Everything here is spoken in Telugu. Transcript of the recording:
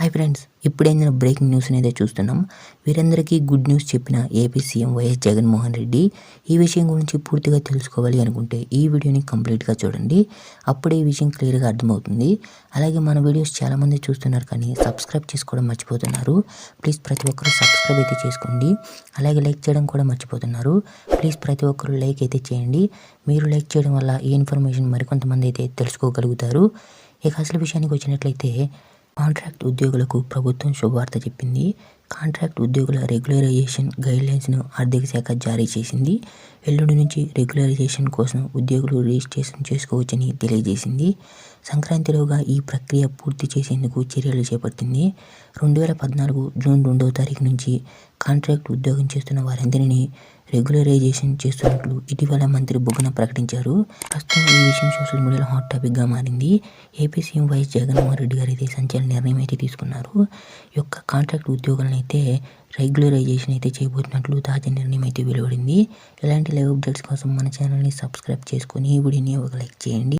హాయ్ ఫ్రెండ్స్ ఇప్పుడైన బ్రేకింగ్ న్యూస్ అయితే చూస్తున్నాం. వీరందరికీ గుడ్ న్యూస్ చెప్పిన AP CM YS Jaganmohan Reddy ఈ విషయం గురించి పూర్తిగా తెలుసుకోవాలి అనుకుంటే ఈ వీడియోని కంప్లీట్గా చూడండి. అప్పుడే ఈ విషయం క్లియర్గా అర్థమవుతుంది. అలాగే మన వీడియోస్ చాలామంది చూస్తున్నారు కానీ సబ్స్క్రైబ్ చేసుకోవడం మర్చిపోతున్నారు. ప్లీజ్ ప్రతి ఒక్కరు సబ్స్క్రైబ్ అయితే చేసుకోండి. అలాగే లైక్ చేయడం కూడా మర్చిపోతున్నారు. ప్లీజ్ ప్రతి ఒక్కరు లైక్ అయితే చేయండి. మీరు లైక్ చేయడం వల్ల ఈ ఇన్ఫర్మేషన్ మరికొంతమంది అయితే తెలుసుకోగలుగుతారు. ఇక అసలు విషయానికి వచ్చినట్లయితే కాంట్రాక్ట్ ఉద్యోగులకు ప్రభుత్వం శుభవార్త చెప్పింది. కాంట్రాక్ట్ ఉద్యోగుల రెగ్యులరైజేషన్ గైడ్లైన్స్ను ఆర్థిక శాఖ జారీ చేసింది. ఎల్లుండి నుంచి రెగ్యులరైజేషన్ కోసం ఉద్యోగులు రిజిస్ట్రేషన్ చేసుకోవచ్చని తెలియజేసింది. సంక్రాంతిలోగా ఈ ప్రక్రియ పూర్తి చేసేందుకు చర్యలు చేపట్టింది. రెండు వేల పద్నాలుగు జూన్ రెండవ తారీఖు నుంచి కాంట్రాక్ట్ ఉద్యోగం చేస్తున్న వారందరినీ రెగ్యులరైజేషన్ చేస్తున్నట్లు ఇటీవల మంత్రి బుగ్గన ప్రకటించారు. ప్రస్తుతం ఈ విషయం సోషల్ మీడియాలో హాట్ టాపిక్గా మారింది. AP CM YS Jaganmohan Reddy గారు అయితే సంచలన నిర్ణయం అయితే తీసుకున్నారు. యొక్క కాంట్రాక్ట్ ఉద్యోగులను అయితే రెగ్యులరైజేషన్ అయితే చేయబోతున్నట్లు తాజా నిర్ణయం అయితే వెలువడింది. ఇలాంటి లైవ్ అప్డేట్స్ కోసం మన ఛానల్ని సబ్స్క్రైబ్ చేసుకొని ఈ వీడియోని ఒక లైక్ చేయండి.